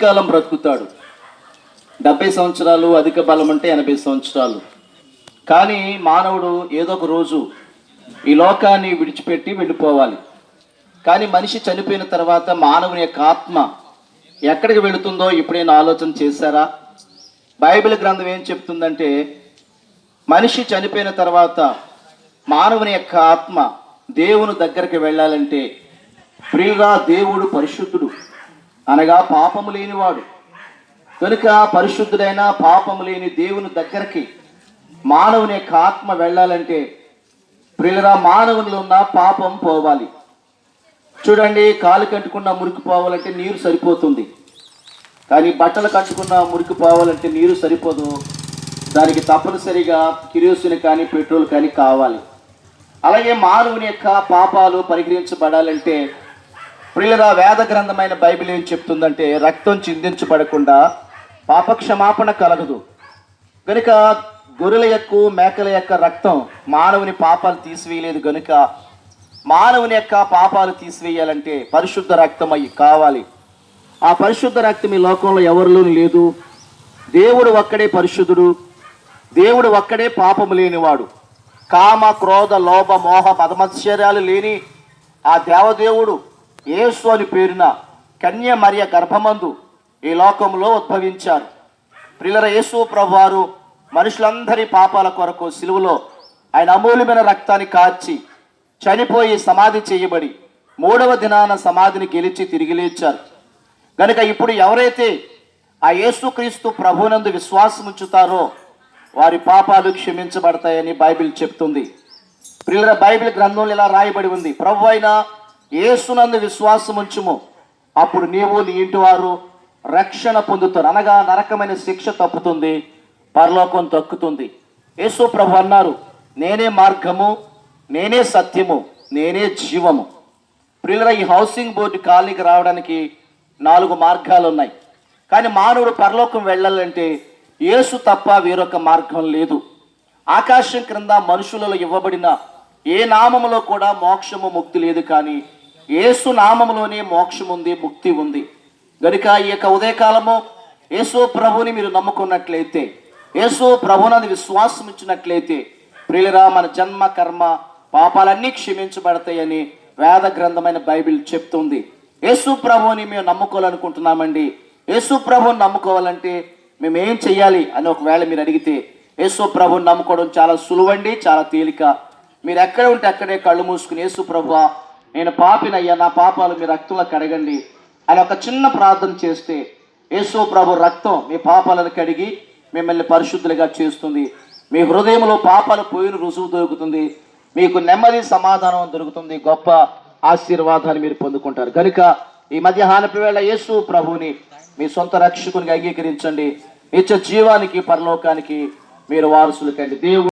కాలం బ్రతుకుతాడు. డెబ్బై సంవత్సరాలు అధిక బలం అంటే ఎనభై సంవత్సరాలు. కానీ మానవుడు ఏదో ఒక రోజు ఈ లోకాన్ని విడిచిపెట్టి వెళ్ళిపోవాలి. కానీ మనిషి చనిపోయిన తర్వాత మానవుని యొక్క ఆత్మ ఎక్కడికి వెళుతుందో ఇప్పుడైనా ఆలోచన చేశారా? బైబిల్ గ్రంథం ఏం చెప్తుందంటే మనిషి చనిపోయిన తర్వాత మానవుని యొక్క ఆత్మ దేవుని దగ్గరికి వెళ్ళాలంటే ప్రియుగా దేవుడు పరిశుద్ధుడు. అనగా పాపము లేనివాడు. కనుక పరిశుద్ధుడైన పాపము లేని దేవుని దగ్గరికి మానవుని యొక్క ఆత్మ వెళ్ళాలంటే ప్రియులరా మానవునిలో ఉన్న పాపం పోవాలి. చూడండి కాలు కట్టుకున్న మురికి పోవాలంటే నీరు సరిపోతుంది. కానీ బట్టలు కట్టుకున్న మురికి పోవాలంటే నీరు సరిపోదు. దానికి తప్పనిసరిగా కిరోసిన్ కానీ పెట్రోల్ కానీ కావాలి. అలాగే మానవుని యొక్క పాపాలు పరిగణించబడాలంటే ప్రియులరా వేద గ్రంథమైన బైబిల్ ఏం చెప్తుందంటే రక్తం చిందించబడకుండా పాపక్షమాపణ కలగదు. కనుక గొర్రెల యొక్క మేకల యొక్క రక్తం మానవుని పాపాలు తీసివేయలేదు కనుక మానవుని యొక్క పాపాలు తీసివేయాలంటే పరిశుద్ధ రక్తం అయ్యి కావాలి. ఆ పరిశుద్ధ రక్తం ఈ లోకంలో ఎవరిలోనూ లేదు. దేవుడు ఒక్కడే పరిశుద్ధుడు. దేవుడు ఒక్కడే పాపము లేనివాడు. కామ క్రోధ లోభ మోహ పదమత్సర్యాలు లేని ఆ దేవదేవుడు యేసు అని పేరున కన్య మరియ గర్భమందు ఈ లోకంలో ఉద్భవించారు. ప్రిలర యేసు ప్రభువారు మనుషులందరి పాపాల కొరకు సిలువలో ఆయన అమూల్యమైన రక్తాన్ని కార్చి చనిపోయి సమాధి చేయబడి మూడవ దినాన సమాధిని గెలిచి తిరిగి లేచారు. గనుక ఇప్పుడు ఎవరైతే ఆ యేసుక్రీస్తు ప్రభునందు విశ్వాసం ఉంచుతారో వారి పాపాలు క్షమించబడతాయని బైబిల్ చెప్తుంది. ప్రియుల బైబిల్ గ్రంథంలో ఇలా రాయబడి ఉంది. ప్రభు అయిన ఏసునందు విశ్వాసం ఉంచుము. అప్పుడు నీవు నీ ఇంటి వారు రక్షణ పొందుతారు. అనగా నరకమైన శిక్ష తప్పుతుంది పరలోకం తక్కుతుంది. యేసు ప్రభు అన్నారు నేనే మార్గము నేనే సత్యము నేనే జీవము. ప్రియుల ఈ హౌసింగ్ బోర్డు కాలనీకి రావడానికి నాలుగు మార్గాలు ఉన్నాయి. కానీ మానవుడు పరలోకం వెళ్ళాలంటే యేసు తప్ప వేరొక మార్గం లేదు. ఆకాశం క్రింద మనుషులలో ఇవ్వబడిన ఏ నామములో కూడా మోక్షము ముక్తి లేదు. కానీ యేసు నామంలోనే మోక్షం ఉంది ముక్తి ఉంది గనుక ఈ యొక్క ఉదయకాలము యేసు ప్రభుని మీరు నమ్ముకున్నట్లయితే యేసు ప్రభునది విశ్వాసం ఇచ్చినట్లయితే ప్రియులరా మన జన్మ కర్మ పాపాలన్నీ క్షమించబడతాయని వేద గ్రంథమైన బైబిల్ చెప్తుంది. యేసు ప్రభుని మేము నమ్ముకోవాలనుకుంటున్నామండి. యేసు ప్రభుని నమ్ముకోవాలంటే మేము ఏం చెయ్యాలి అని ఒకవేళ మీరు అడిగితే యేసు ప్రభుని నమ్ముకోవడం చాలా సులువండి చాలా తేలిక. మీరు ఎక్కడ ఉంటే అక్కడే కళ్ళు మూసుకుని యేసు ప్రభువా నేను పాపినయ్యా నా పాపాలు మీ రక్తంలో కడగండి అని ఒక చిన్న ప్రార్థన చేస్తే యేసు ప్రభు రక్తం మీ పాపాలను కడిగి మిమ్మల్ని పరిశుద్ధులుగా చేస్తుంది. మీ హృదయంలో పాపాలు పోయిన రుజువు దొరుకుతుంది. మీకు నెమ్మది సమాధానం దొరుకుతుంది. గొప్ప ఆశీర్వాదాన్ని మీరు పొందుకుంటారు. కనుక ఈ మధ్యాహ్నపు వేళ యేసు ప్రభుని మీ సొంత రక్షకునిగా అంగీకరించండి. నిత్య జీవానికి పరలోకానికి మీరు వారసులు కండి దేవుడు